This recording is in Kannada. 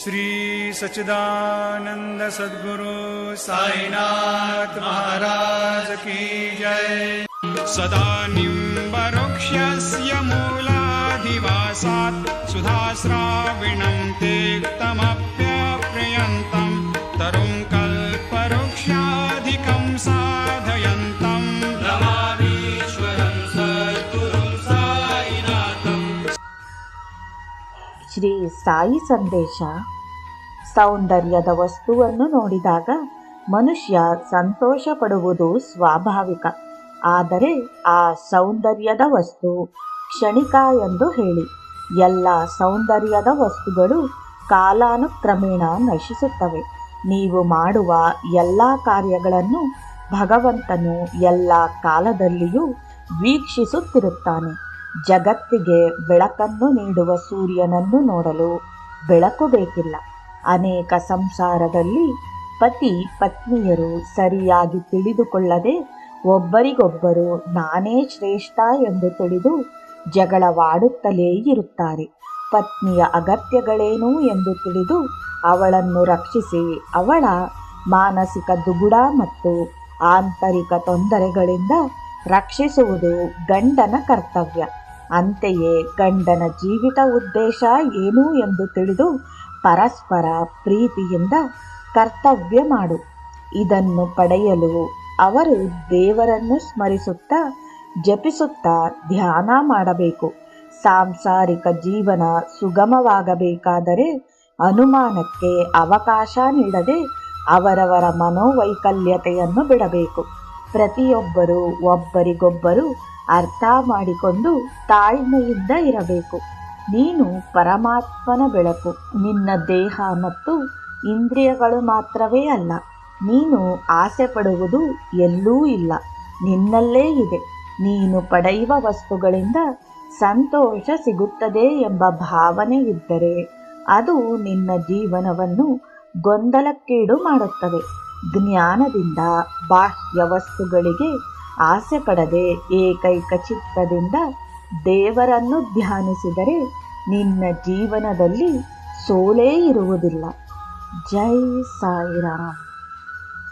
श्री सच्चिदानंद सद्गुरु साईनाथ महाराज की जय। सदा निम्बरुक्षस्य ಶ್ರೀ ಸಾಯಿ ಸಂದೇಶ. ಸೌಂದರ್ಯದ ವಸ್ತುವನ್ನು ನೋಡಿದಾಗ ಮನುಷ್ಯ ಸಂತೋಷ ಪಡುವುದು ಸ್ವಾಭಾವಿಕ. ಆದರೆ ಆ ಸೌಂದರ್ಯದ ವಸ್ತು ಕ್ಷಣಿಕ ಎಂದು ಹೇಳಿ. ಎಲ್ಲ ಸೌಂದರ್ಯದ ವಸ್ತುಗಳು ಕಾಲಾನುಕ್ರಮೇಣ ನಶಿಸುತ್ತವೆ. ನೀವು ಮಾಡುವ ಎಲ್ಲ ಕಾರ್ಯಗಳನ್ನು ಭಗವಂತನು ಎಲ್ಲ ಕಾಲದಲ್ಲಿಯೂ ವೀಕ್ಷಿಸುತ್ತಿರುತ್ತಾನೆ. ಜಗತ್ತಿಗೆ ಬೆಳಕನ್ನು ನೀಡುವ ಸೂರ್ಯನನ್ನು ನೋಡಲು ಬೆಳಕು ಬೇಕಿಲ್ಲ. ಅನೇಕ ಸಂಸಾರದಲ್ಲಿ ಪತಿ ಪತ್ನಿಯರು ಸರಿಯಾಗಿ ತಿಳಿದುಕೊಳ್ಳದೆ ಒಬ್ಬರಿಗೊಬ್ಬರು ನಾನೇ ಶ್ರೇಷ್ಠ ಎಂದು ತಿಳಿದು ಜಗಳವಾಡುತ್ತಲೇ ಇರುತ್ತಾರೆ. ಪತ್ನಿಯ ಅಗತ್ಯಗಳೇನು ಎಂದು ತಿಳಿದು ಅವಳನ್ನು ರಕ್ಷಿಸಿ ಅವಳ ಮಾನಸಿಕ ದುಗುಡ ಮತ್ತು ಆಂತರಿಕ ತೊಂದರೆಗಳಿಂದ ರಕ್ಷಿಸುವುದು ಗಂಡನ ಕರ್ತವ್ಯ. ಅಂತೆಯೇ ಗಂಡನ ಜೀವಿತ ಉದ್ದೇಶ ಏನು ಎಂದು ತಿಳಿದು ಪರಸ್ಪರ ಪ್ರೀತಿಯಿಂದ ಕರ್ತವ್ಯ ಮಾಡು. ಇದನ್ನು ಪಡೆಯಲು ಅವರು ದೇವರನ್ನು ಸ್ಮರಿಸುತ್ತಾ ಜಪಿಸುತ್ತಾ ಧ್ಯಾನ ಮಾಡಬೇಕು. ಸಾಂಸಾರಿಕ ಜೀವನ ಸುಗಮವಾಗಬೇಕಾದರೆ ಅನುಮಾನಕ್ಕೆ ಅವಕಾಶ ನೀಡದೆ ಅವರವರ ಮನೋವೈಕಲ್ಯತೆಯನ್ನು ಬಿಡಬೇಕು. ಪ್ರತಿಯೊಬ್ಬರು ಒಬ್ಬರಿಗೊಬ್ಬರು ಅರ್ಥ ಮಾಡಿಕೊಂಡು ತಾಳ್ಮೆಯಿಂದ ಇರಬೇಕು. ನೀನು ಪರಮಾತ್ಮನ ಬೆಳಕು, ನಿನ್ನ ದೇಹ ಮತ್ತು ಇಂದ್ರಿಯಗಳು ಮಾತ್ರವೇ ಅಲ್ಲ, ನೀನು ಆಸೆ ಪಡುವುದು ಎಲ್ಲೂ ಇಲ್ಲ, ನಿನ್ನಲ್ಲೇ ಇದೆ. ನೀನು ಪಡೆಯುವ ವಸ್ತುಗಳಿಂದ ಸಂತೋಷ ಸಿಗುತ್ತದೆ ಎಂಬ ಭಾವನೆ ಇದ್ದರೆ ಅದು ನಿನ್ನ ಜೀವನವನ್ನು ಗೊಂದಲಕ್ಕೀಡು ಮಾಡುತ್ತದೆ. ಜ್ಞಾನದಿಂದ ಬಾಹ್ಯ ವಸ್ತುಗಳಿಗೆ ಆಸೆ ಪಡದೆ ಏಕೈಕ ಚಿತ್ತದಿಂದ ದೇವರನ್ನು ಧ್ಯಾನಿಸಿದರೆ ನಿನ್ನ ಜೀವನದಲ್ಲಿ ಸೋಲೇ ಇರುವುದಿಲ್ಲ. ಜೈ ಸಾಯಿರಾಮ್.